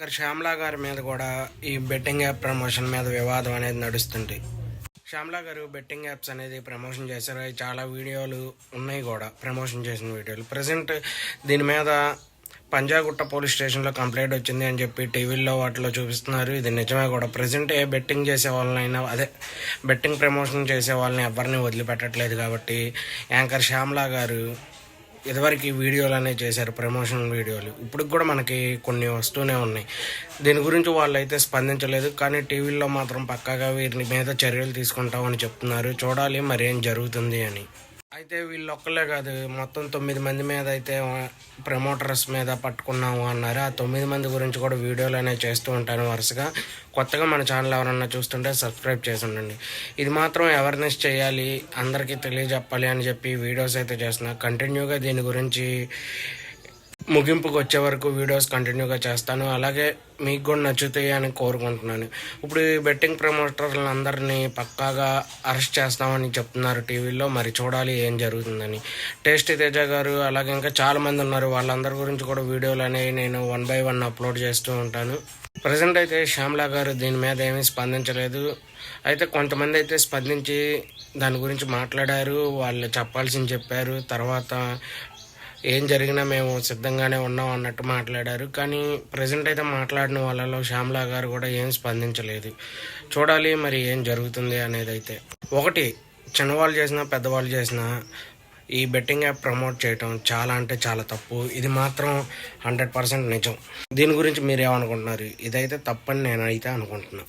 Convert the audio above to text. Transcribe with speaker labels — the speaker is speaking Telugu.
Speaker 1: యాంకర్ శ్యామ్లా గారి మీద కూడా ఈ బెట్టింగ్ యాప్ ప్రమోషన్ మీద వివాదం అనేది నడుస్తుంది శ్యామ్లా గారు బెట్టింగ్ యాప్స్ అనేది ప్రమోషన్ చేశారు. అవి చాలా వీడియోలు ఉన్నాయి కూడా ప్రమోషన్ చేసిన వీడియోలు. ప్రజెంట్ దీని మీద పంజాగుట్ట పోలీస్ స్టేషన్లో కంప్లైంట్ వచ్చింది అని చెప్పి టీవీల్లో వాటిలో చూపిస్తున్నారు. ఇది నిజమే కూడా. ప్రజెంట్ ఏ బెట్టింగ్ చేసే వాళ్ళనైనా అదే బెట్టింగ్ ప్రమోషన్ చేసే వాళ్ళని ఎవరిని వదిలిపెట్టట్లేదు కాబట్టి యాంకర్ శ్యామ్లా గారు ఇదివరకు వీడియోలు అనేవి చేశారు ప్రమోషన్ వీడియోలు. ఇప్పుడు కూడా మనకి కొన్ని వస్తూనే ఉన్నాయి. దీని గురించి వాళ్ళు అయితే స్పందించలేదు కానీ టీవీల్లో మాత్రం పక్కాగా వీరి మీద చర్యలు తీసుకుంటామని చెప్తున్నారు. చూడాలి మరేం జరుగుతుంది అని. అయితే వీళ్ళు ఒక్కలే కాదు మొత్తం తొమ్మిది మంది మీద అయితే ప్రమోటర్స్ మీద పట్టుకున్నాము అన్నారు. ఆ తొమ్మిది మంది గురించి కూడా వీడియోలు అనేవి చేస్తూ ఉంటాను వరుసగా. కొత్తగా మన ఛానల్ ఎవరన్నా చూస్తుంటే సబ్స్క్రైబ్ చేసి ఉండండి. ఇది మాత్రం అవేర్నెస్ చేయాలి అందరికీ తెలియజెప్పాలి అని చెప్పి వీడియోస్ అయితే చేస్తున్నా. కంటిన్యూగా దీని గురించి ముగింపుకు వచ్చే వరకు వీడియోస్ కంటిన్యూగా చేస్తాను. అలాగే మీకు కూడా నచ్చుతాయి అని కోరుకుంటున్నాను. ఇప్పుడు ఈ బెట్టింగ్ ప్రమోటర్లను అందరినీ పక్కాగా అరెస్ట్ చేస్తామని చెప్తున్నారు టీవీలో మరి చూడాలి ఏం జరుగుతుందని. టేస్టీ తేజ గారు అలాగే ఇంకా చాలా మంది ఉన్నారు. వాళ్ళందరి గురించి కూడా వీడియోలు అనేవి నేను వన్ బై వన్ అప్లోడ్ చేస్తూ ఉంటాను. ప్రజెంట్ అయితే శ్యామ్లా గారు దీని మీద ఏమీ స్పందించలేదు. అయితే కొంతమంది అయితే స్పందించి దాని గురించి మాట్లాడారు. వాళ్ళు చెప్పాల్సింది చెప్పారు. తర్వాత ఏం జరిగినా మేము సిద్ధంగానే ఉన్నాం అన్నట్టు మాట్లాడారు. కానీ ప్రజెంట్ అయితే మాట్లాడిన వాళ్ళలో శ్యామ్లా గారు కూడా ఏం స్పందించలేదు. చూడాలి మరి ఏం జరుగుతుంది అనేది అయితే. ఒకటి చిన్నవాళ్ళు చేసినా పెద్దవాళ్ళు చేసినా ఈ బెట్టింగ్ యాప్ ప్రమోట్ చేయటం చాలా అంటే చాలా తప్పు. ఇది మాత్రం హండ్రెడ్ పర్సెంట్ నిజం. దీని గురించి మీరు ఏమనుకుంటున్నారు ఇదైతే తప్పని నేనైతే అనుకుంటున్నాను